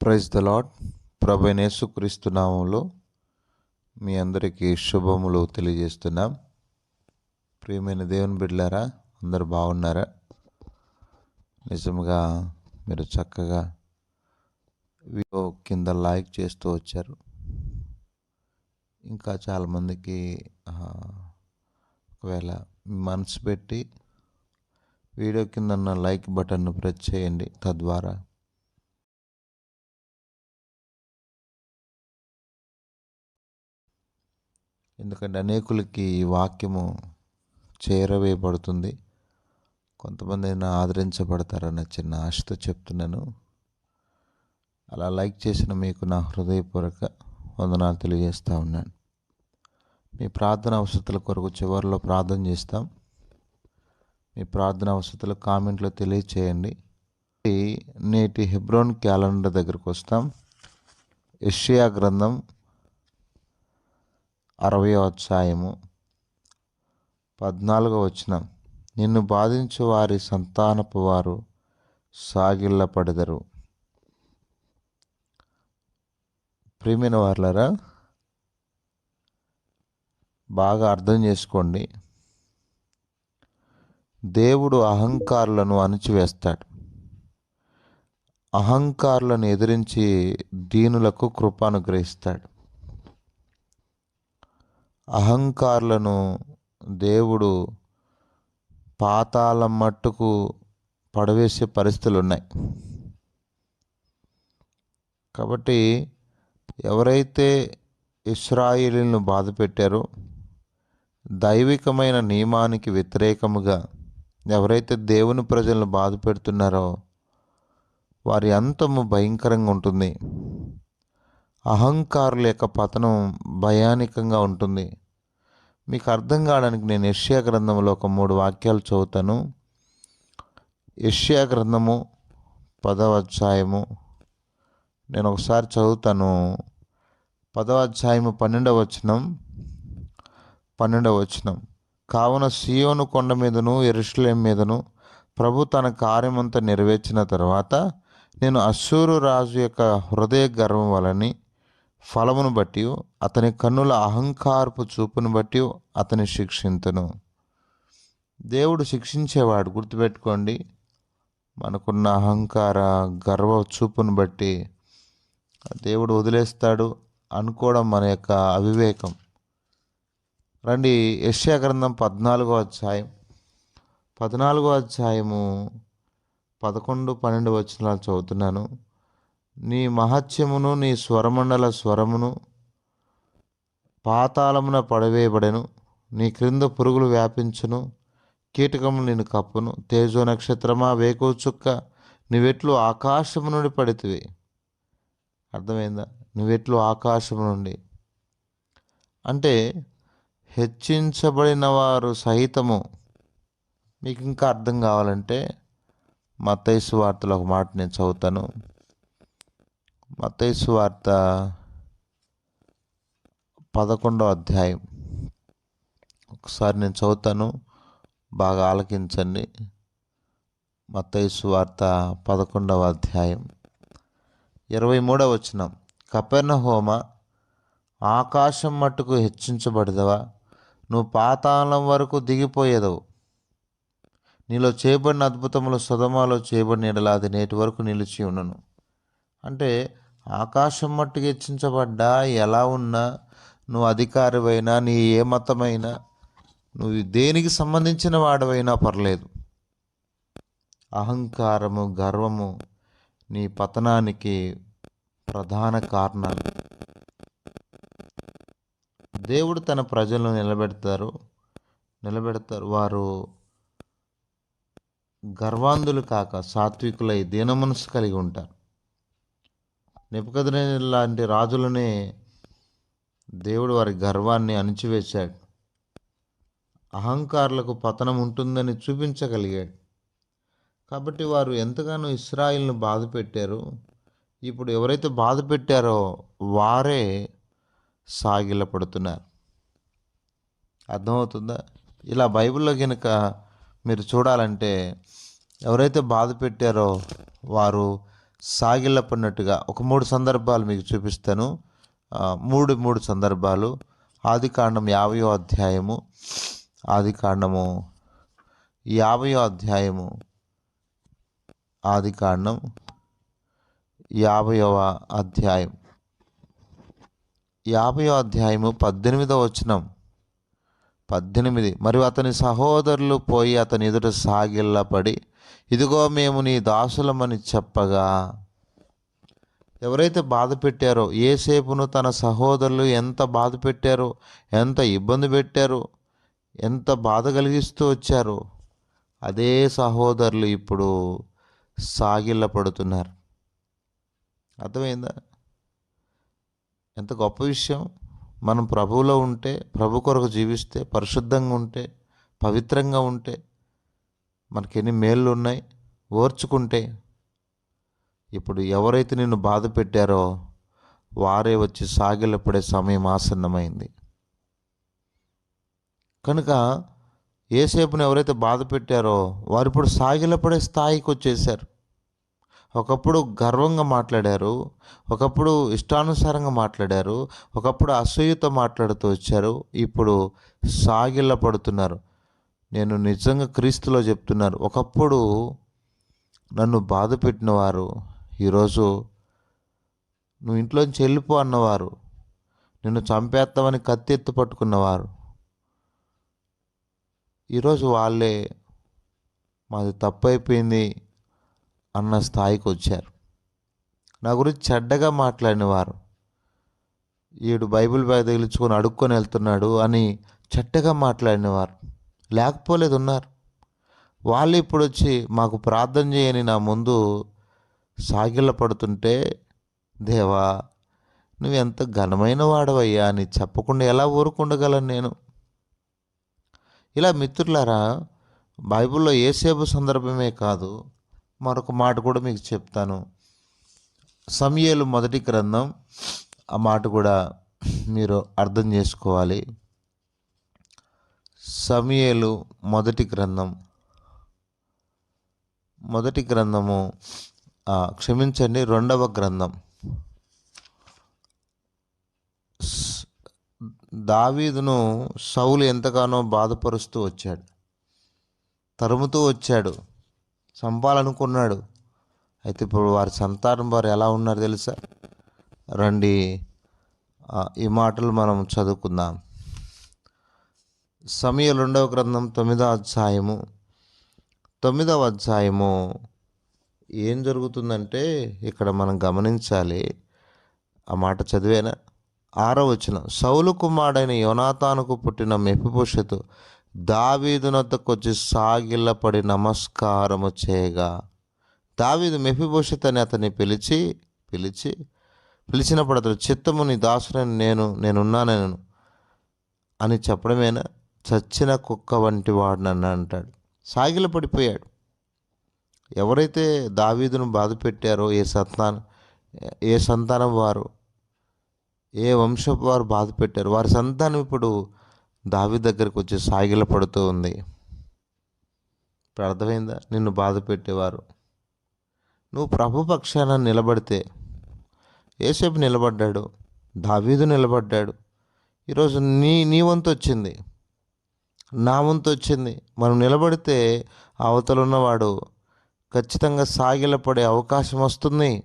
Praise the lord ప్రభనేసుక్రీస్తు నామంలో మీ అందరికీ శుభములు తెలియజేస్తున్నాం. ప్రియమైన దేవుని బిడ్డలారా అందరు బాగున్నారా? నిజంగా మీరు చక్కగా వీడియో కింద లైక్ చేస్తూ వచ్చారు. ఇంకా చాలామందికి ఒకవేళ మనసు పెట్టి వీడియో కింద ఉన్న లైక్ బటన్ను ప్రెస్ చేయండి తద్వారా ఎందుకంటే అనేకులకి ఈ వాక్యము చేరవేయబడుతుంది. కొంతమంది అయినా ఆదరించబడతారన్న చిన్న ఆశతో చెప్తున్నాను. అలా లైక్ చేసిన మీకు నా హృదయపూర్వక వందనాలు తెలియజేస్తూ ఉన్నాను. మీ ప్రార్థన అవసరతల కొరకు చివరిలో ప్రార్థన చేస్తాం. మీ ప్రార్థన అవసరతలు కామెంట్లో తెలియచేయండి. నేటి హెబ్రోన్ క్యాలెండర్ దగ్గరకు వస్తాం. యెషయా గ్రంథం అరవై అధ్యాయము పద్నాలుగో వచనం. నిన్ను బాధించు వారి సంతానపు వారు సాగిల్లపడెదరు. ప్రియమైన వార్లరా బాగా అర్థం చేసుకోండి. దేవుడు అహంకారులను అణిచివేస్తాడు. అహంకారులను ఎదిరించి దీనులకు కృప అనుగ్రహిస్తాడు అహంకారులను దేవుడు పాతాళం మట్టుకు పడవేసే పరిస్థితులు ఉన్నాయి. కాబట్టి ఎవరైతే ఇస్రాయిలీలను బాధ పెట్టారో దైవికమైన నియమానికి వ్యతిరేకముగా ఎవరైతే దేవుని ప్రజలను బాధ పెడుతున్నారో వారి అంతము భయంకరంగా ఉంటుంది. అహంకారుల యొక్క పతనం భయానికంగా ఉంటుంది. మీకు అర్థం కావడానికి నేను యష్యా గ్రంథంలో ఒక మూడు వాక్యాలు చదువుతాను. యష్యా గ్రంథము పదవ అధ్యాయము. నేను ఒకసారి చదువుతాను. పదవ అధ్యాయము పన్నెండవ వచనం. పన్నెండవ వచనం. కావున సియోను కొండ మీదను ఎరుషులేం మీదను ప్రభు తన కార్యమంతా నెరవేర్చిన తర్వాత నేను అసూరు రాజు యొక్క హృదయ గర్వం వలని ఫలమును బట్టి అతని కన్నుల అహంకారపు చూపును బట్టి అతని శిక్షింతును. దేవుడు శిక్షించేవాడు గుర్తుపెట్టుకోండి మనకున్న అహంకార గర్వ చూపును బట్టి దేవుడు వదిలేస్తాడు అనుకోవడం మన యొక్క అవివేకం. రండి యెషయా గ్రంథం పద్నాలుగో అధ్యాయం. పద్నాలుగో అధ్యాయము పదకొండు పన్నెండు వచనాలు చదువుతున్నాను. నీ మహత్యమును నీ స్వరమండల స్వరమును పాతాళమున పడవేయబడెను. నీ క్రింద పురుగులు వ్యాపించును. కీటకములు నేను కప్పును. తేజో నక్షత్రమా వేకోచుక్క నువ్వెట్లు ఆకాశము నుండి పడితివి. అర్థమైందా? నువ్వెట్లు ఆకాశము నుండి. అంటే హెచ్చించబడిన వారు సహితము. మీకు ఇంకా అర్థం కావాలంటే మతైసు వార్తలో ఒక మాట నేను చదువుతాను. మత్తైసు వార్త పదకొండో అధ్యాయం. ఒకసారి నేను చదువుతాను బాగా ఆలకించండి. మత్తైసు వార్త పదకొండవ అధ్యాయం. ఇరవై మూడవ వచనం. కపెర్ణ హోమ ఆకాశం మట్టుకు హెచ్చించబడదవా నువ్వు పాతాళం వరకు దిగిపోయేదవు. నీలో చేయబడిన అద్భుతములు సుధమాలో చేయబడిన ఎడలా అది నేటి వరకు నిలిచి ఉండను అంటే ఆకాశం మట్టుకు హెచ్చించబడ్డా ఎలా ఉన్నా నువ్వు అధికారివైనా నీ ఏ మతమైనా నువ్వు దేనికి సంబంధించిన వాడవైనా పర్లేదు. అహంకారము గర్వము నీ పతనానికి ప్రధాన కారణాలు. దేవుడు తన ప్రజలను నిలబెడతారు. నిలబెడతారు. వారు గర్వాంధులు కాక సాత్వికులై దీన మనసు కలిగి ఉంటారు. నిపుకదనే లాంటి రాజులనే దేవుడు వారి గర్వాన్ని అణిచివేశాడు. అహంకారులకు పతనం ఉంటుందని చూపించగలిగాడు. కాబట్టి వారు ఎంతగానో ఇస్రాయిల్ను బాధ పెట్టారు. ఇప్పుడు ఎవరైతే బాధ పెట్టారో వారే సాగిలపడుతున్నారు. అర్థమవుతుందా? ఇలా బైబిల్లో కనుక మీరు చూడాలంటే ఎవరైతే బాధ పెట్టారో వారు సాగిలపడినట్టుగా ఒక మూడు సందర్భాలు మీకు చూపిస్తాను. మూడు మూడు సందర్భాలు. ఆది కాండం యాభయో అధ్యాయము. ఆది కాండము యాభయో అధ్యాయము. ఆది కాండం యాభైవ అధ్యాయం. యాభయో అధ్యాయము పద్దెనిమిదవ వచనం. పద్దెనిమిది. మరియు అతని సహోదరులు పోయి అతని ఎదుట సాగిల్లపడి ఇదిగో మేము నీ దాసులమని చెప్పగా ఎవరైతే బాధ పెట్టారో ఏసేపును తన సహోదరులు ఎంత బాధ పెట్టారో ఎంత ఇబ్బంది పెట్టారో ఎంత బాధ కలిగిస్తూ వచ్చారో అదే సహోదరులు ఇప్పుడు సాగిల్ల పడుతున్నారు అర్థమైందా? ఎంత గొప్ప విషయం. మనం ప్రభువులో ఉంటే ప్రభు కొరకు జీవిస్తే పరిశుద్ధంగా ఉంటే పవిత్రంగా ఉంటే మనకి ఎన్ని మేళ్ళు ఉన్నాయి ఓర్చుకుంటే. ఇప్పుడు ఎవరైతే నిన్ను బాధ పెట్టారో వారే వచ్చి సాగిలపడే సమయం ఆసన్నమైంది. కనుక ఏసేపును ఎవరైతే బాధ పెట్టారో వారు ఇప్పుడు సాగిలపడే స్థాయికి వచ్చేసారు ఒకప్పుడు గర్వంగా మాట్లాడారు ఒకప్పుడు ఇష్టానుసారంగా మాట్లాడారు ఒకప్పుడు అసూయతో మాట్లాడుతూ వచ్చారు ఇప్పుడు సాగిల్ల పడుతున్నారు నేను నిజంగా క్రీస్తులో చెప్తున్నారు ఒకప్పుడు నన్ను బాధ పెట్టిన వారు ఈరోజు నువ్వు ఇంట్లోంచి వెళ్ళిపో అన్నవారు నిన్ను చంపేస్తామని కత్తి ఎత్తు పట్టుకున్నవారు ఈరోజు వాళ్ళే మాది తప్పైపోయింది అన్న స్థాయికి వచ్చారు. నా గురించి చెడ్డగా మాట్లాడిన వారు ఈడు బైబిల్ బ్యాగ్ తగిలించుకొని అడుక్కొని వెళ్తున్నాడు అని చెడ్డగా మాట్లాడినవారు. లేకపోలేదు ఉన్నారు వాళ్ళు ఇప్పుడు వచ్చి మాకు ప్రార్థన చేయని నా ముందు సాగిళ్ళ పడుతుంటే దేవా నువ్వు ఎంత ఘనమైన వాడవయ్యా అని చెప్పకుండా ఎలా ఊరుకుండగలను నేను? ఇలా మిత్రులారా బైబిల్లో ఏసేపు సందర్భమే కాదు మరొక మాట కూడా మీకు చెప్తాను. సమయలు మొదటి గ్రంథం ఆ మాట కూడా మీరు అర్థం చేసుకోవాలి. సమయలు మొదటి గ్రంథం. మొదటి గ్రంథము క్షమించండి రెండవ గ్రంథం. దావీదును సౌలు ఎంతగానో బాధపరుస్తూ వచ్చాడు. తరుముతూ వచ్చాడు. చంపాలనుకున్నాడు. అయితే ఇప్పుడు వారి సంతానం వారు ఎలా ఉన్నారు తెలుసా? రండి ఈ మాటలు మనం చదువుకుందాం. సమయ రెండవ గ్రంథం తొమ్మిదవ అధ్యాయము. తొమ్మిదవ అధ్యాయము ఏం జరుగుతుందంటే ఇక్కడ మనం గమనించాలి. ఆ మాట చదివేనా? ఆరో వచ్చిన సౌలు కుమారుడైన యోనాతానుకు పుట్టిన మెఫిభూషతు దావీదునొద్దకొచ్చి సాగిల్లపడి నమస్కారము చేయగా దావీదు మెఫిభూషత్ అని అతన్ని పిలిచి పిలిచి పిలిచినప్పుడు అతడు చిత్తము నీ దాసుని నేను నేనున్నానను అని చెప్పడమేనా? చచ్చిన కుక్క వంటి వాడు నన్ను అంటాడు. సాగిల పడిపోయాడు. ఎవరైతే దావీదును బాధ పెట్టారో ఏ సంతానం ఏ సంతానం వారు ఏ వంశపు వారు బాధ పెట్టారు వారి సంతానం ఇప్పుడు దావి దగ్గరకు వచ్చి సాగిల పడుతూ ఉంది. ఇప్పుడు అర్థమైందా? నిన్ను బాధ పెట్టేవారు. నువ్వు ప్రభు పక్షాన నిలబడితే ఏసేపు నిలబడ్డాడు దావీదు నిలబడ్డాడు. ఈరోజు నీ నీ వంతు వచ్చింది. నా వంతు వచ్చింది. మనం నిలబడితే అవతలున్నవాడు ఖచ్చితంగా సాగిల పడే అవకాశం వస్తుంది.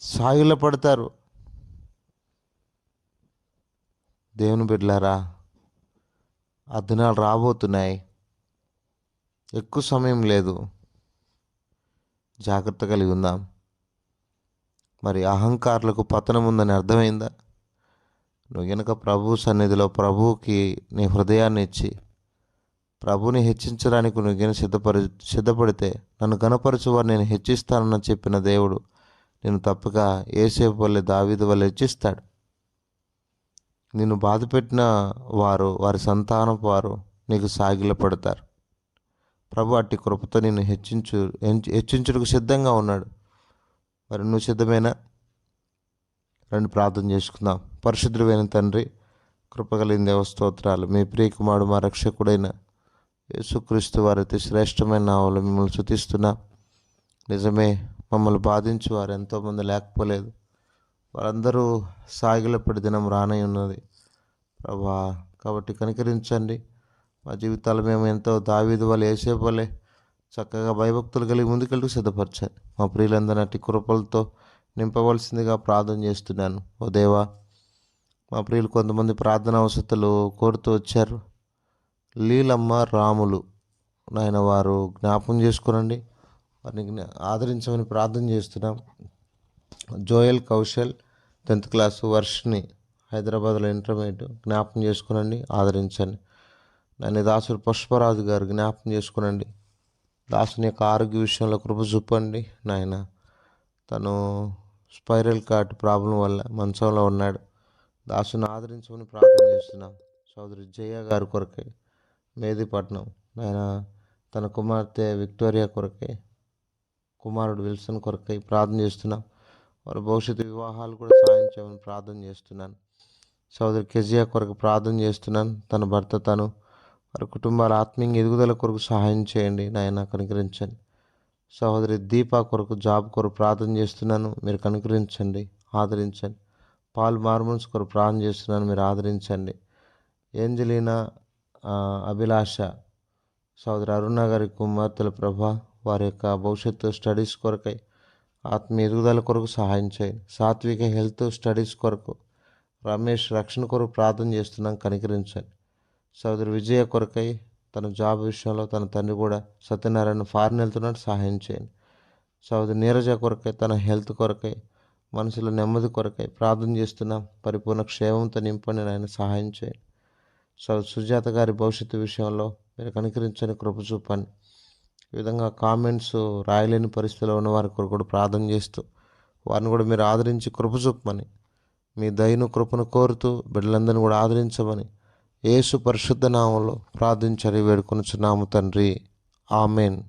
సాగిల పడతారు దేవుని బిడ్డలారా ఆ దినాలు రాబోతున్నాయి. ఎక్కువ సమయం లేదు. జాగ్రత్త కలిగి ఉందాం. మరి అహంకారులకు పతనం ఉందని అర్థమైందా? నువ్వు గనుక ప్రభు సన్నిధిలో ప్రభువుకి నీ హృదయాన్ని ఇచ్చి ప్రభుని హెచ్చించడానికి నువ్వు గనుక సిద్ధపరి సిద్ధపడితే నన్ను కనపరచువారు నేను హెచ్చిస్తానని చెప్పిన దేవుడు నేను తప్పక ఏసేపు వల్లే దావీదు వల్ల హెచ్చిస్తాడు. నిన్ను బాధ పెట్టిన వారు వారి సంతానపు వారు నీకు సాగిలపడతారు. ప్రభు అట్టి కృపతో నిన్ను హెచ్చించు హెచ్చించుటకు సిద్ధంగా ఉన్నాడు. మరి నువ్వు సిద్ధమేనా? రండి ప్రార్థన చేసుకుందాం. పరిశుద్ధుడైన తండ్రి కృపగలిగిన దేవస్తోత్రాలు మీ ప్రియకుమారుడు మా రక్షకుడైన యేసుక్రీస్తు వారి అతి శ్రేష్టమైన నావలు మిమ్మల్ని శుతిస్తున్నా నిజమే మమ్మల్ని బాధించి వారు ఎంతోమంది లేకపోలేదు. వారందరూ సాగిలపడి దినం రానై ఉన్నది. ప్రభా కాబట్టి కనికరించండి. మా జీవితాలు మేము ఎంతో దావీదు వాళ్ళు వేసేపోలే చక్కగా భయభక్తులు కలిగి ముందుకెళ్ళి సిద్ధపరచండి. మా ప్రియులందరి నటి కృపలతో నింపవలసిందిగా ప్రార్థన చేస్తున్నాను. ఓ దేవా మా ప్రియులు కొంతమంది ప్రార్థన అవసరతలు కోరుతూ వచ్చారు. లీలమ్మ రాములు నాయన వారు జ్ఞాపం చేసుకునండి. వారిని జ్ఞా- ఆదరించమని ప్రార్థన చేస్తున్నాం. జోయల్ కౌశల్ టెన్త్ క్లాస్ వర్షిని హైదరాబాద్లో ఇంటర్మీడియట్ జ్ఞాపం చేసుకునండి ఆదరించండి. నన్ను దాసుడు పుష్పరాజు గారు జ్ఞాపం చేసుకునండి. దాసుని యొక్క ఆరోగ్య విషయంలో కృప చూపండి నాయన. తను స్పైరల్ కార్డ్ ప్రాబ్లం వల్ల మంచంలో ఉన్నాడు. దాసును ఆదరించమని ప్రార్థన చేస్తున్నాం. సోదరి జయ గారి కొరకే మేదిపట్నం ఆయన తన కుమార్తె విక్టోరియా కొరకే కుమారుడు విల్సన్ కొరకై ప్రార్థన చేస్తున్నాం. వారి భవిష్యత్తు వివాహాలు కూడా సాయం చేయమని ప్రార్థన చేస్తున్నాను సోదరి కెజియా కొరకు ప్రార్థన చేస్తున్నాను తన భర్త తను వారి కుటుంబాల ఆత్మీయ ఎదుగుదల కొరకు సహాయం చేయండి. నాయన కనుకరించండి. సహోదరి దీపా కొరకు జాబ్ కొరకు ప్రార్థన చేస్తున్నాను. మీరు కనుకరించండి ఆదరించండి. పాల్ మార్మన్స్ కొరకు ప్రార్థన చేస్తున్నాను మీరు ఆదరించండి. ఏంజలీనా అభిలాష సోదరి అరుణ గారి కుమార్తెల ప్రభ వారి యొక్క భవిష్యత్తు స్టడీస్ కొరకై ఆత్మీయ ఎదుగుదల కొరకు సహాయం చేయండి. సాత్విక హెల్త్ స్టడీస్ కొరకు రమేష్ రక్షణ కొరకు ప్రార్థన చేస్తున్నాం కనికరించండి. సోదరి విజయ కొరకై తన జాబ్ విషయంలో తన తండ్రి కూడా సత్యనారాయణ ఫారిన్ వెళ్తున్నాడు సహాయం చేయండి. సోదరి నీరజ కొరకై తన హెల్త్ కొరకై మనసులో నెమ్మది కొరకై ప్రార్థన చేస్తున్నాం. పరిపూర్ణ క్షేమంతో నింపండి ఆయన సహాయం చేయండి. సో సుజాత గారి భవిష్యత్తు విషయంలో మీరు కనికరించని కృప చూపండి. ఈ విధంగా కామెంట్స్ రాయలేని పరిస్థితిలో ఉన్న వారి కొరకు కూడా ప్రార్థన చేస్తూ వారిని కూడా మీరు ఆదరించి కృప చూపమని మీ దయను కృపను కోరుతూ బిడ్డలందరినీ కూడా ఆదరించమని యేసు పరిశుద్ధ నామంలో ప్రార్థించని వేడుకొనుచున్నాము తండ్రి. ఆమెన్.